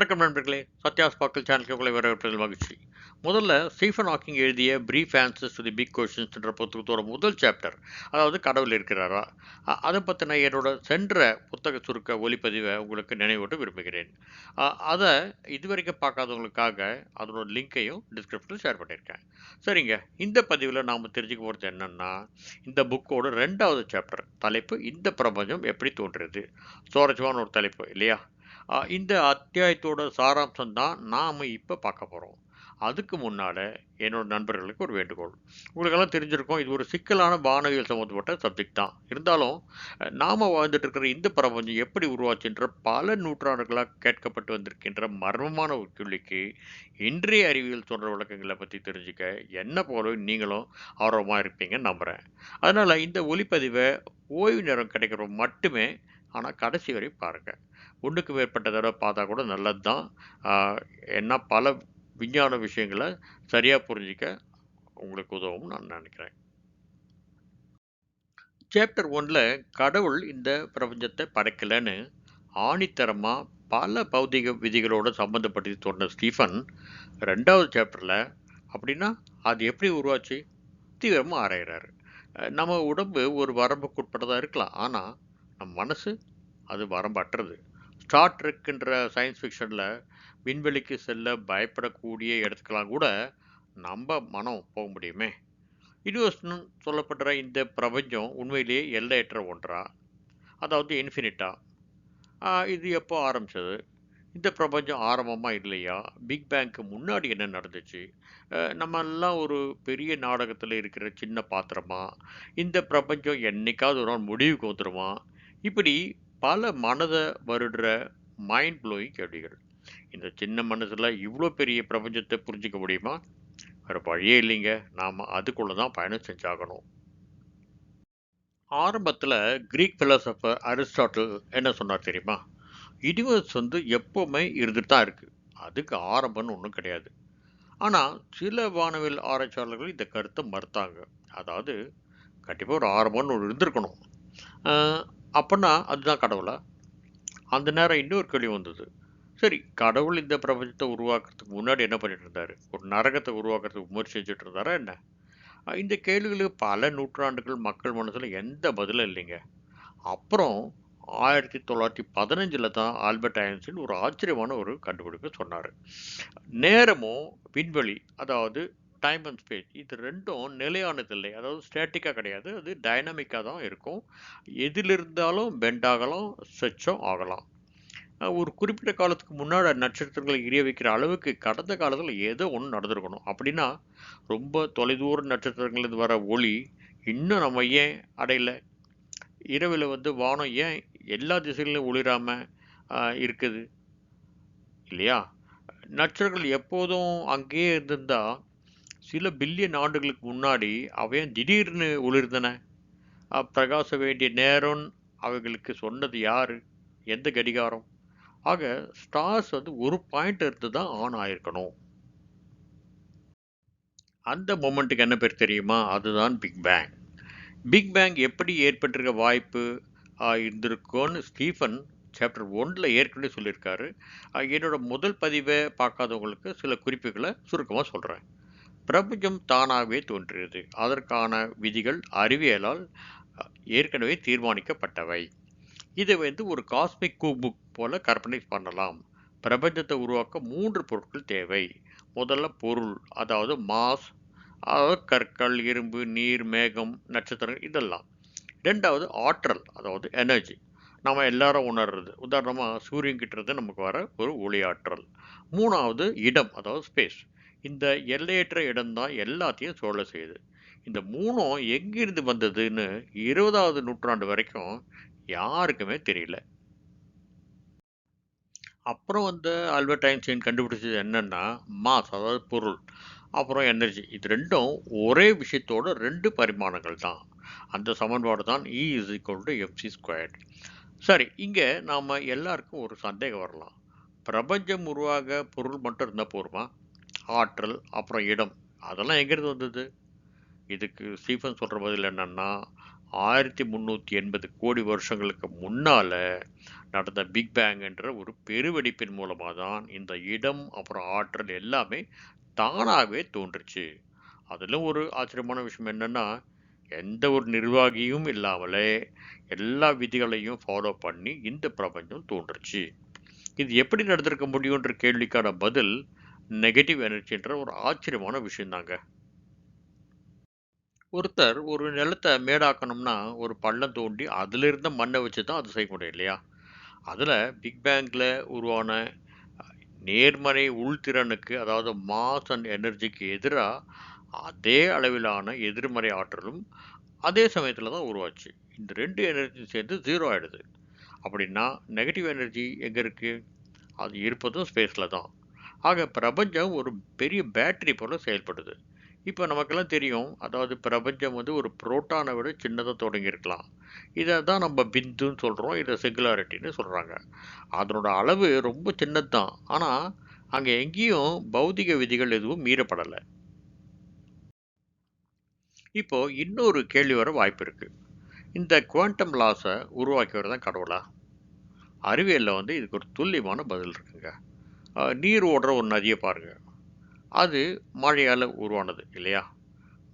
வணக்கம் நண்பர்களே. சத்யா ஸ்பார்க்கல் சேனலுக்கு உங்களை வரவேற்பதில் மகிழ்ச்சி. முதல்ல ஸ்டீஃபன் ஹாக்கிங் எழுதிய brief answers to the big கொஷின்ஸ்ன்ற புத்தகத்தோட முதல் சாப்டர் அதாவது கடவுள் இருக்கிறாரா? அதை பற்றின என்னோட சென்ற புத்தக சுருக்க ஒளிப்பதிவை உங்களுக்கு நினைவூட்ட விரும்புகிறேன். அதை இதுவரைக்கும் பார்க்காதவங்களுக்காக அதனோட லிங்க்கையும் டிஸ்கிரிப்ஷனில் ஷேர் பண்ணியிருக்கேன். சரிங்க இந்த பதிவில் நாம் தெரிஞ்சுக்க போகிறது என்னென்னா இந்த புக்கோட ரெண்டாவது சாப்டர் தலைப்பு இந்த பிரபஞ்சம் எப்படி தோன்றுறது? சுவாரஸ்யமான ஒரு தலைப்பு இல்லையா? இந்த அத்தியாயத்தோட சாராம்சம் தான் நாம் இப்போ பார்க்க போகிறோம் அதுக்கு முன்னால் என்னோட நண்பர்களுக்கு ஒரு வேண்டுகோள். உங்களுக்கெல்லாம் தெரிஞ்சிருக்கோம் இது ஒரு சிக்கலான வானவியல் சம்மந்தப்பட்ட சப்ஜெக்ட் தான். இருந்தாலும் நாம் நாம வாழ்ந்துட்டு இருக்கிற இந்த பிரபஞ்சம் எப்படி உருவாச்சுன்ற பல நூற்றாண்டுகளாக கேட்கப்பட்டு வந்திருக்கின்ற மர்மமான ஒரு கேள்விக்கு இன்றைய அறிவியல் சொல்கிற விளக்கங்களை பற்றி தெரிஞ்சுக்க என்ன போல நீங்களும் ஆர்வமாக இருப்பீங்கன்னு நம்புகிறேன் அதனால் இந்த ஒளிப்பதிவை ஓய்வு நேரம் கிடைக்கிறவங்க மட்டுமே ஆனால் கடைசி வரை பாருங்கள் ஒன்றுக்கு மேற்பட்ட தடவை பார்த்தா கூட நல்லது தான் ஏன்னா பல விஞ்ஞான விஷயங்களை சரியாக புரிஞ்சிக்க உங்களுக்கு உதவும் நான் நினைக்கிறேன். சேப்டர் ஒன்ல கடவுள் இந்த பிரபஞ்சத்தை படைக்கலைன்னு ஆணித்தரமாக பல பௌதிக விதிகளோட சம்மந்தப்பட்டு சொன்ன ஸ்டீஃபன் ரெண்டாவது சாப்டரில் அப்படின்னா அது எப்படி உருவாச்சு? தீவிரமாக ஆராயிறாரு. நம்ம உடம்பு ஒரு வரம்புக்குட்பட்டதாக இருக்கலாம். ஆனால் நம் மனசு அது வரம்பற்றது ஸ்டார் ட்ரெக்ன்ற சயின்ஸ் ஃபிக்ஷனில் விண்வெளிக்கு செல்ல பயப்படக்கூடிய இடத்துக்கெல்லாம் கூட நம்ம மனம் போக முடியுமே? யூனிவர்ஸ்னு சொல்லப்படுற இந்த பிரபஞ்சம் உண்மையிலேயே எல்லையற்ற ஒன்றா? அதாவது இன்ஃபினிட்டா இது எப்போ ஆரம்பிச்சது? இந்த பிரபஞ்சம் ஆரம்பமாக இல்லையா? பிக் பேங்க்கு முன்னாடி என்ன நடந்துச்சு? நம்ம எல்லாம் ஒரு பெரிய நாடகத்தில் இருக்கிற சின்ன பாத்திரமா? இந்த பிரபஞ்சம் என்னைக்காவது ஒரு நாள் முடிவுக்கு வந்துடுமா இப்படி பல மனதை வருடுற மைண்ட் ப்ளோயிங் கேள்விகள். இந்த சின்ன மனசில் இவ்வளோ பெரிய பிரபஞ்சத்தை புரிஞ்சிக்க முடியுமா? வேறு வழியே இல்லைங்க. நாம் அதுக்குள்ளே தான் பயணம் செஞ்சாகணும். ஆரம்பத்தில் கிரீக் ஃபிலாசபர் அரிஸ்டாட்டில் என்ன சொன்னார் தெரியுமா? யூனிவர்ஸ் வந்து எப்போவுமே இருந்துட்டு தான் இருக்குது அதுக்கு ஆரம்பம்னு ஒன்றும் கிடையாது. ஆனால் சில வானவில் ஆராய்ச்சியாளர்கள் இந்த கருத்தை மறுத்தாங்க. அதாவது கண்டிப்பாக ஒரு ஆரம்பம்னு ஒன்று இருந்திருக்கணும். ஆஹ் அதுதான் கடவுளா? அந்த நேரம் இன்னொரு கேள்வி வந்தது. சரி கடவுள் இந்த பிரபஞ்சத்தை உருவாக்குறதுக்கு முன்னாடி என்ன பண்ணிட்டு இருந்தாரு? ஒரு நரகத்தை உருவாக்குறதுக்கு முயற்சி செஞ்சுட்டு இருந்தாரா என்ன? இந்த கேள்விகளுக்கு பல நூற்றாண்டுகள் மக்கள் மனசில் எந்த பதிலும் இல்லைங்க. அப்புறம் ஆயிரத்தி தொள்ளாயிரத்தி பதினஞ்சில் தான் ஆல்பர்ட் ஐன்ஸ்டீன் ஒரு ஆச்சரியமான ஒரு கண்டுபிடிப்பு சொன்னார். நேரமும் விண்வெளி அதாவது டைம் அண்ட் ஸ்பேஸ் இது ரெண்டும் நிலையானது இல்லை. அதாவது ஸ்டேட்டிக்காக கிடையாது. அது டைனமிக்காக தான் இருக்கும். எதிலிருந்தாலும் பெண்ட் ஆகலாம் ஸ்ட்ரெச்சும் ஆகலாம். ஒரு குறிப்பிட்ட காலத்துக்கு முன்னாடி நட்சத்திரங்களை எரிய வைக்கிற அளவுக்கு கடந்த காலத்தில் ஏதோ ஒன்று நடந்திருக்கணும். அப்படின்னா ரொம்ப தொலைதூர நட்சத்திரங்கள்லேருந்து வர ஒளி இன்னும் நம்ம ஏன் அடையலை? இரவில் வந்து வானம் ஏன் எல்லா திசைகளிலும் ஒளிராம இருக்குது? இல்லையா? நட்சத்திரங்கள் எப்போதும் அங்கேயே இருந்திருந்தால் சில பில்லியன் ஆண்டுகளுக்கு முன்னாடி அவன் திடீர்னு ஒளிர்ந்தன. பிரகாச வேண்டிய நேரம் அவைகளுக்கு சொன்னது யார்? எந்த கடிகாரம்? ஆக ஸ்டார்ஸ் வந்து ஒரு பாயிண்ட் இருந்து தான் ஆன் ஆயிருக்கணும். அந்த மொமெண்ட்டுக்கு என்ன பேர் தெரியுமா? அதுதான் பிக் பேங். பிக் பேங் எப்படி ஏற்பட்டிருக்க வாய்ப்பு இருந்திருக்கோன்னு ஸ்டீஃபன் சாப்டர் ஒன்றில் ஏற்கனவே சொல்லியிருக்காரு. என்னோட முதல் பதிவை பார்க்காதவங்களுக்கு சில குறிப்புகளை சுருக்கமாக சொல்கிறேன் பிரபஞ்சம் தானாகவே தோன்றியது. அதற்கான விதிகள் அறிவியலால் ஏற்கனவே தீர்மானிக்கப்பட்டவை. இதை வந்து ஒரு காஸ்மிக் கூபுக் போல கற்பனை பண்ணலாம். பிரபஞ்சத்தை உருவாக்க மூன்று பொருட்கள் தேவை. முதல்ல பொருள் அதாவது மாஸ் அதாவது கற்கள் இரும்பு நீர் மேகம் நட்சத்திரம் இதெல்லாம். ரெண்டாவது ஆற்றல் அதாவது எனர்ஜி நம்ம எல்லாரும் உணர்றது. உதாரணமாக சூரியன் கிட்ட இருந்து நமக்கு வர ஒரு ஒளி ஆற்றல். மூணாவது இடம் அதாவது ஸ்பேஸ் இந்த எல்லையற்ற இடம்தான் எல்லாத்தையும் சோழ செய்யுது. இந்த மூணும் எங்கிருந்து வந்ததுன்னு இருபதாவது நூற்றாண்டு வரைக்கும் யாருக்குமே தெரியல. அப்புறம் வந்து ஆல்பர்ட் ஐன்ஸ்டீன் கண்டுபிடிச்சது என்னன்னா மாஸ் அதாவது பொருள் அப்புறம் எனர்ஜி இது ரெண்டும் ஒரே விஷயத்தோட ரெண்டு பரிமாணங்கள் தான். அந்த சமன்பாடு தான் E is equal to MC squared சரி இங்கே நாம் எல்லாருக்கும் ஒரு சந்தேகம் வரலாம். பிரபஞ்சம் உருவாக பொருள் மட்டும் இருந்தால் போருமா ஆற்றல் அப்புறம் இடம். அதெல்லாம் எங்கேருந்து வந்தது? இதுக்கு ஸ்டீஃபன் சொல்கிற பதில் என்னென்னா ஆயிரத்தி முந்நூற்றி எண்பது கோடி வருஷங்களுக்கு முன்னால் நடந்த பிக் பேங் என்ற ஒரு பெருவெடிப்பின் மூலமாக தான் இந்த இடம் அப்புறம் ஆற்றல் எல்லாமே தானாகவே தோன்றுச்சு. அதில் ஒரு ஆச்சரியமான விஷயம் என்னென்னா எந்த ஒரு நிர்வாகியும் இல்லாமலே எல்லா விதிகளையும் ஃபாலோ பண்ணி இந்த பிரபஞ்சம் தோன்றுச்சு. இது எப்படி நடந்திருக்க முடியுன்ற கேள்விக்கான பதில் நெகட்டிவ் எனர்ஜின்ற ஒரு ஆச்சரியமான விஷயந்தாங்க. ஒருத்தர் ஒரு நிலத்தை மேடாக்கணும்னா ஒரு பள்ளம் தோண்டி அதில் இருந்த மண்ணை வச்சு தான் அது செய்ய முடியும் இல்லையா? அதில் பிக் பேங்கில் உருவான நேர்மறை உள்திறனுக்கு அதாவது மாஸ் அண்ட் எனர்ஜிக்கு எதிராக அதே அளவிலான எதிர்மறை ஆற்றலும் அதே சமயத்தில் தான் உருவாச்சு. இந்த ரெண்டு எனர்ஜியும் சேர்ந்து ஜீரோ ஆகிடுது அப்படின்னா நெகட்டிவ் எனர்ஜி எங்கே இருக்குது அது இருப்பதும் ஸ்பேஸில் தான். ஆக பிரபஞ்சம் ஒரு பெரிய பேட்டரி போல் செயல்படுது. இப்போ நமக்கெல்லாம் தெரியும் அதாவது பிரபஞ்சம் வந்து ஒரு புரோட்டானை விட சின்னதாக தொடங்கியிருக்கலாம். இதை தான் நம்ம பிந்துன்னு சொல்கிறோம் இதை சிங்குலாரிட்டின்னு சொல்கிறாங்க அதனோட அளவு ரொம்ப சின்னது தான் ஆனால் அங்கே எங்கேயும் பௌதிக விதிகள் எதுவும் மீறப்படலை. இப்போ இன்னொரு கேள்வி வர வாய்ப்பு இருக்குது இந்த குவாண்டம் லாஸை உருவாக்கியவர் தான் கடவுளா? அறிவியலில் வந்து இதுக்கு ஒரு துல்லியமான பதில் இருக்குங்க. நீர் ஓடுற ஒரு நதியை பாருங்கள் அது மழையால் உருவானது இல்லையா?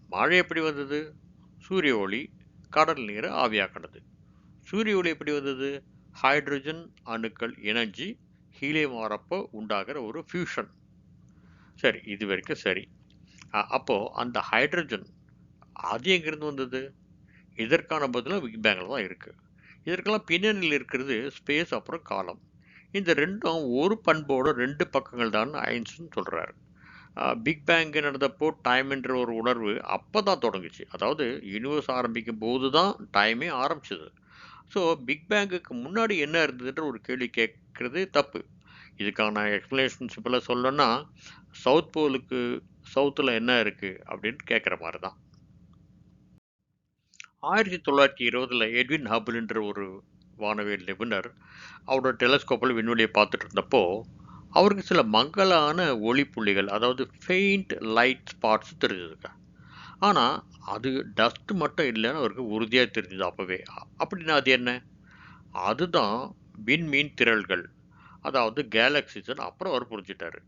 மழை எப்படி வந்தது? சூரிய ஒளி கடல் நீரை ஆவியாக்கினது. சூரிய ஒளி எப்படி வந்தது? ஹைட்ரஜன் அணுக்கள் இணைஞ்சு ஹீலியம் வரப்போ உண்டாகிற ஒரு ஃபியூஷன். சரி இது வரைக்கும் சரி. அப்போது அந்த ஹைட்ரஜன் அது எங்கேருந்து வந்தது? இதற்கான பதிலும் பிக் பேங்கில் தான் இருக்குது இதற்கெல்லாம் பின்னணியில் இருக்கிறது ஸ்பேஸ் அப்புறம் காலம். இந்த ரெண்டும் ஒரு பண்போட ரெண்டு பக்கங்கள் தான் ஐன்ஸ்டின் சொல்கிறாரு பிக் பேங்கு நடந்தப்போ டைம் என்ற ஒரு உணர்வு அப்போ தான் தொடங்குச்சு. அதாவது யூனிவர்ஸ் ஆரம்பிக்கும் போது தான் டைமே ஆரம்பிச்சது. ஸோ பிக் பேங்குக்கு முன்னாடி என்ன இருந்ததுன்ற ஒரு கேள்வி கேட்குறது தப்பு. இதுக்கான எக்ஸ்ப்ளனேஷன் சிம்பிளாக சொல்லணும்னா சவுத் போலுக்கு சவுத்தில் என்ன இருக்குது அப்படின்னு கேட்குற மாதிரி தான் ஆயிரத்தி தொள்ளாயிரத்தி இருபதில் எட்வின் ஹபிள்ன்ற ஒரு வானவியல் நிபுணர் அவரோட டெலஸ்கோப்பில் விண்வெளியை பார்த்துட்டு இருந்தப்போ அவருக்கு சில மங்கலான ஒளி புள்ளிகள் அதாவது ஃபெயிண்ட் லைட் ஸ்பாட்ஸ் தெரிஞ்சிருக்கா ஆனால் அது டஸ்ட் மட்டும் இல்லைன்னு அவருக்கு உறுதியாக தெரிஞ்சது அப்போவே. அப்படின்னா அது என்ன? அதுதான் விண்மீன் திரள்கள் அதாவது கேலக்சிஸ்ன்னு அப்புறம் அவர் புரிஞ்சிட்டாரு.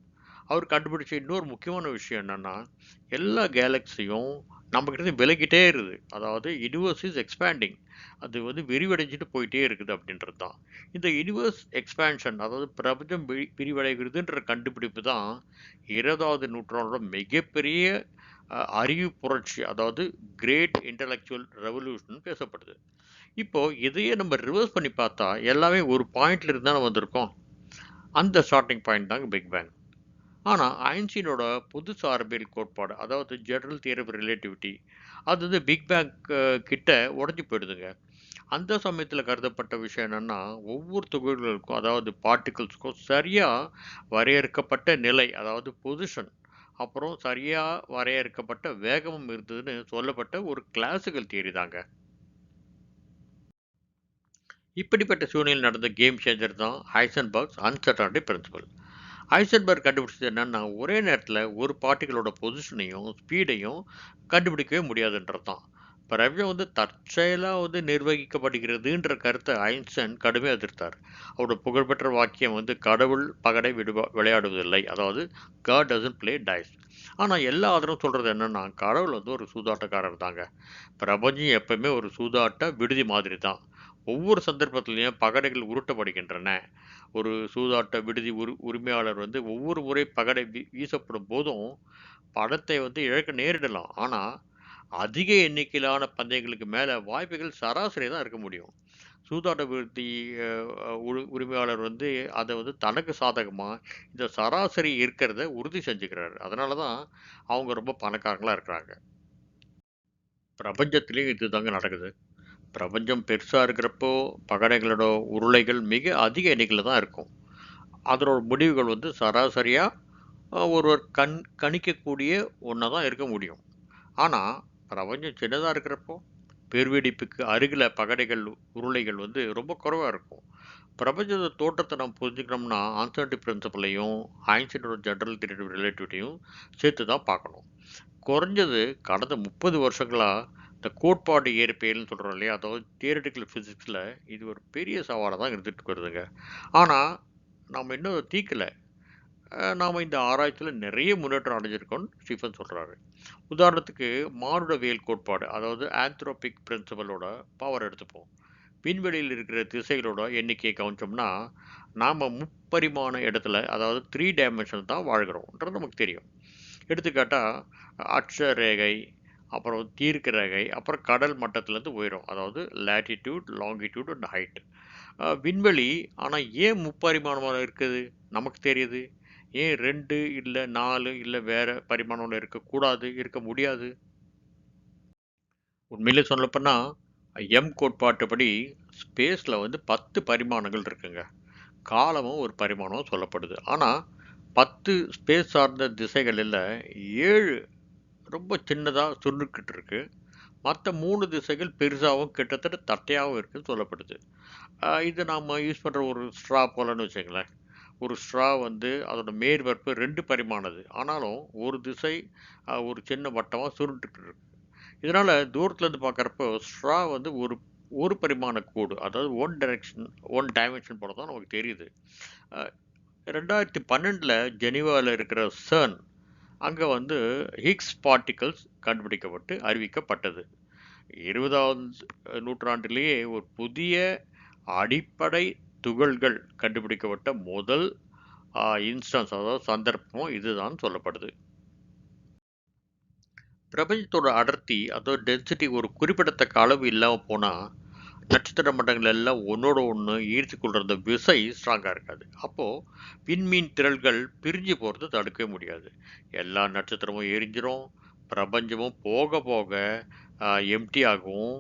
அவர் கண்டுபிடிச்ச இன்னொரு முக்கியமான விஷயம் என்னென்னா எல்லா கேலக்ஸியும் நம்மக்கிட்ட விலகிட்டே இருக்குது. அதாவது யூனிவர்ஸ் இஸ் எக்ஸ்பேண்டிங் அது வந்து விரிவடைஞ்சிட்டு போயிட்டே இருக்குது அப்படின்றது தான் இந்த யூனிவர்ஸ் எக்ஸ்பேன்ஷன் அதாவது பிரபஞ்சம் விரி- விரிவடைகிறதுன்ற கண்டுபிடிப்பு தான் இருபதாவது நூற்றாண்டோட மிகப்பெரிய அறிவு புரட்சி அதாவது கிரேட் இன்டலெக்சுவல் ரெவல்யூஷன் பேசப்படுது. இப்போது இதையே நம்ம ரிவர்ஸ் பண்ணி பார்த்தா எல்லாமே ஒரு பாயிண்ட்ல இருந்து வந்திருக்கோம். அந்த ஸ்டார்டிங் பாயிண்ட் தாங்க பிக் பேங் ஆனால் ஐன்ஸ்டீனோட புது சார்பியல் கோட்பாடு அதாவது ஜெனரல் தியரி ஆஃப் ரிலேட்டிவிட்டி அது வந்து பிக் பேங் கிட்ட உடஞ்சி போயிடுதுங்க. அந்த சமயத்தில் கருதப்பட்ட விஷயம் என்னென்னா ஒவ்வொரு துகள்களுக்கும் அதாவது பார்ட்டிகிள்ஸுக்கும் சரியாக வரையறுக்கப்பட்ட நிலை அதாவது பொசிஷன் அப்புறம் சரியாக வரையறுக்கப்பட்ட வேகமும் இருந்ததுன்னு சொல்லப்பட்ட ஒரு கிளாசிக்கல் தியரி தாங்க. இப்படிப்பட்ட சூழ்நிலையில் நடந்த கேம் சேஞ்சர் தான் ஹைசன்பர்க்ஸ் அன்சர்டனிட்டி பிரின்சிபல் ஐசன்பர்க் கண்டுபிடிச்சது என்னன்னா ஒரே நேரத்தில் ஒரு பார்ட்டிகளோட பொசிஷனையும் ஸ்பீடையும் கண்டுபிடிக்கவே முடியாதுன்றது தான் பிரபஞ்சம் வந்து தற்செயலாக வந்து நிர்வகிக்கப்படுகிறதுன்ற கருத்தை ஐன்ஸ்டைன் கடுமையாக எதிர்த்தார். அவரோட புகழ்பெற்ற வாக்கியம் வந்து கடவுள் பகடை விடுவா விளையாடுவதில்லை. அதாவது காட் டசன்ட் பிளே டைஸ் ஆனால் எல்லா ஆதரவும் சொல்கிறது என்னென்னா கடவுள் வந்து ஒரு சூதாட்டக்காரர் தாங்க பிரபஞ்சம் எப்பவுமே ஒரு சூதாட்ட விடுதி மாதிரி தான் ஒவ்வொரு சந்தர்ப்பத்திலையும் பகடைகள் உருட்டப்படுகின்றன. ஒரு சூதாட்ட விடுதி உரி உரிமையாளர் வந்து ஒவ்வொரு முறை பகடை வீ வீசப்படும் போதும் பணத்தை வந்து இழக்க நேரிடலாம். ஆனால் அதிக எண்ணிக்கையிலான பந்தயங்களுக்கு மேலே வாய்ப்புகள் சராசரி தான் இருக்க முடியும். சூதாட்ட விடுதி உரிமையாளர் வந்து அதை வந்து தனக்கு சாதகமாக இந்த சராசரி இருக்கிறத உறுதி செஞ்சுக்கிறாரு. அதனால தான் அவங்க ரொம்ப பணக்காரங்களாக இருக்கிறாங்க. பிரபஞ்சத்திலையும் இதுதாங்க நடக்குது. பிரபஞ்சம் பெருசாக இருக்கிறப்போ பகடைகளோட உருளைகள் மிக அதிக எண்ணிக்கையில் தான் இருக்கும். அதனோட முடிவுகள் வந்து சராசரியாக ஒருவர் கண் கணிக்கக்கூடிய ஒன்றா தான் இருக்க முடியும். ஆனால் பிரபஞ்சம் சின்னதாக இருக்கிறப்போ பெருவெடிப்புக்கு அருகில் பகடைகள் உருளைகள் வந்து ரொம்ப குறைவாக இருக்கும். பிரபஞ்சத்தை தோற்றத்தை நம்ம புரிஞ்சுக்கணும்னா ஆன்சர்டி பிரின்சிபலையும் ஐன்ஸ்டீனோட ஜென்ரல் தியரி ரிலேட்டிவிட்டியும் சேர்த்து தான் பார்க்கணும். குறைஞ்சது கடந்த முப்பது வருஷங்களாக இந்த கோட்பாடு இயற்பியல்னு சொல்கிறோம் இல்லையா? அதாவது தியரட்டிக்கல் ஃபிசிக்ஸில் இது ஒரு பெரிய சவாலாக தான் இருந்துட்டு வருதுங்க ஆனால் நாம் இன்னும் தீக்கலை. நாம் இந்த ஆராய்ச்சியில் நிறைய முன்னேற்றம் அடைஞ்சிருக்கோம்னு ஸ்டீஃபன் சொல்கிறாரு உதாரணத்துக்கு மானுடவியல் கோட்பாடு அதாவது ஆந்த்ரோபிக் பிரின்சிபலோட பவர் எடுத்துப்போம். விண்வெளியில் இருக்கிற திசைகளோட எண்ணிக்கையை கவனிச்சோம்னா நாம் முப்பரிமாண இடத்துல அதாவது த்ரீ டைமென்ஷன் தான் வாழ்கிறோம்ன்றது நமக்கு தெரியும். எடுத்துக்காட்டால் அட்ச ரேகை அப்புறம் தீர்க்கிறகை அப்புறம் கடல் மட்டத்துலேருந்து உயரும் அதாவது லேட்டிடியூட் லாங்கிடியூட் அண்ட் ஹைட் விண்வெளி ஆனால் ஏன் முப்பரிமாணமாக இருக்குது? நமக்கு தெரியுது. ஏன் ரெண்டு இல்லை நாலு இல்லை வேறு பரிமாணம் இருக்கக்கூடாது இருக்க முடியாது? உண்மையிலே சொல்லப்போனா எம் கோட்பாட்டுப்படி ஸ்பேஸில் வந்து பத்து பரிமாணங்கள் இருக்குங்க. காலமும் ஒரு பரிமாணம் சொல்லப்படுது. ஆனால் பத்து ஸ்பேஸ் சார்ந்த திசைகளில் ஏழு ரொம்ப சின்னதாக சுருண்டுக்கிட்டு இருக்கு மற்ற மூணு திசைகள் பெருசாகவும் கிட்டத்தட்ட தட்டையாகவும் இருக்குன்னு சொல்லப்படுது. இது நாம் யூஸ் பண்ணுற ஒரு ஸ்ட்ரா போலன்னு வச்சுங்களேன் ஒரு ஸ்ட்ரா வந்து அதோட மேற்பரப்பு ரெண்டு பரிமாணது. ஆனாலும் ஒரு திசை ஒரு சின்ன வட்டமாக சுருண்டுக்கிட்டு இருக்கு இதனால் தூரத்துலேருந்து பார்க்குறப்போ ஸ்ட்ரா வந்து ஒரு ஒரு பரிமாண கோடு அதாவது ஒன் டைரெக்ஷன் ஒன் டைமென்ஷன் போல தான் நமக்கு தெரியுது. ரெண்டாயிரத்தி பன்னெண்டில் ஜெனீவாவில் இருக்கிற சர்ன் அங்கே வந்து ஹிக்ஸ் பார்ட்டிகல்ஸ் கண்டுபிடிக்கப்பட்டு அறிவிக்கப்பட்டது. இருபதாவது நூற்றாண்டிலேயே ஒரு புதிய அடிப்படை துகள்கள் கண்டுபிடிக்கப்பட்ட முதல் இன்ஸ்டன்ஸ் அதாவது சந்தர்ப்பம் இதுதான் சொல்லப்படுது. பிரபஞ்சத்தோட அடர்த்தி அதாவது டென்சிட்டி ஒரு குறிப்பிடத்தக்க அளவு இல்லாமல் போனால் நட்சத்திர மண்டங்கள் எல்லாம் ஒன்றோட ஒன்று ஈர்த்து கொள்கிற அந்த விசை ஸ்ட்ராங்காக இருக்காது. அப்போது விண்மீன் திரள்கள் பிரிஞ்சு போகிறது தடுக்கவே முடியாது. எல்லா நட்சத்திரமும் எரிஞ்சிரும் பிரபஞ்சமும் போக போக எம்டி ஆகவும்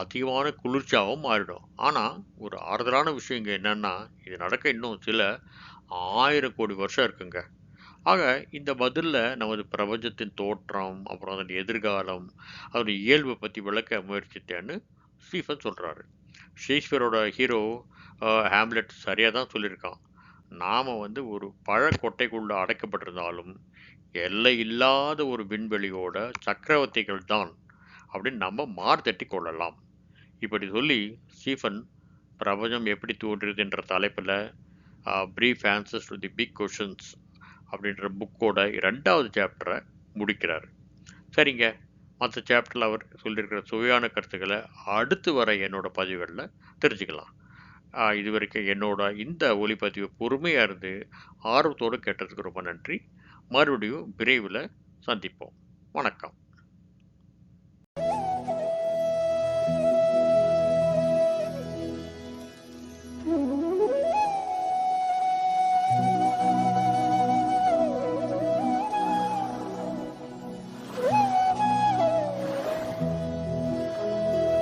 அதிகமான குளிர்ச்சியாகவும் மாறிடும். ஆனால் ஒரு ஆறுதலான விஷயம் இங்கே என்னென்னா இது நடக்க இன்னும் சில ஆயிரம் கோடி வருஷம் இருக்குங்க. ஆக இந்த பதிலில் நமது பிரபஞ்சத்தின் தோற்றம் அப்புறம் அதன் எதிர்காலம் அதோட இயல்பை பற்றி விளக்க முயற்சித்தேன்னு ஸ்டீஃபன் சொல்கிறாரு ஷேக்ஸ்பியரோட ஹீரோ ஹேம்லெட் சரியாக தான் சொல்லியிருக்கான். நாம் வந்து ஒரு பழக்கொட்டைக்குள்ளே அடைக்கப்பட்டிருந்தாலும் எல்லை இல்லாத ஒரு விண்வெளியோட சக்கரவர்த்திகள் தான் அப்படின்னு நம்ம மார்த்தட்டி கொள்ளலாம். இப்படி சொல்லி ஸ்டீஃபன் பிரபஞ்சம் எப்படி தோன்றுதுன்ற என்ற தலைப்பில் brief answers to the big questions அப்படின்ற புக்கோட ரெண்டாவது சாப்டரை முடிக்கிறார். சரிங்க. மற்ற சாப்டரில் அவர் சொல்லியிருக்கிற சுவையான கருத்துக்களை அடுத்து வர என்னோட பதிவுகளில் தெரிஞ்சுக்கலாம். இதுவரைக்கும் இது வரைக்கும் என்னோட இந்த ஒளிப்பதிவு பொறுமையாக இருந்து ஆர்வத்தோடு கேட்டதுக்கு ரொம்ப நன்றி. மறுபடியும் விரைவில் சந்திப்போம். வணக்கம்.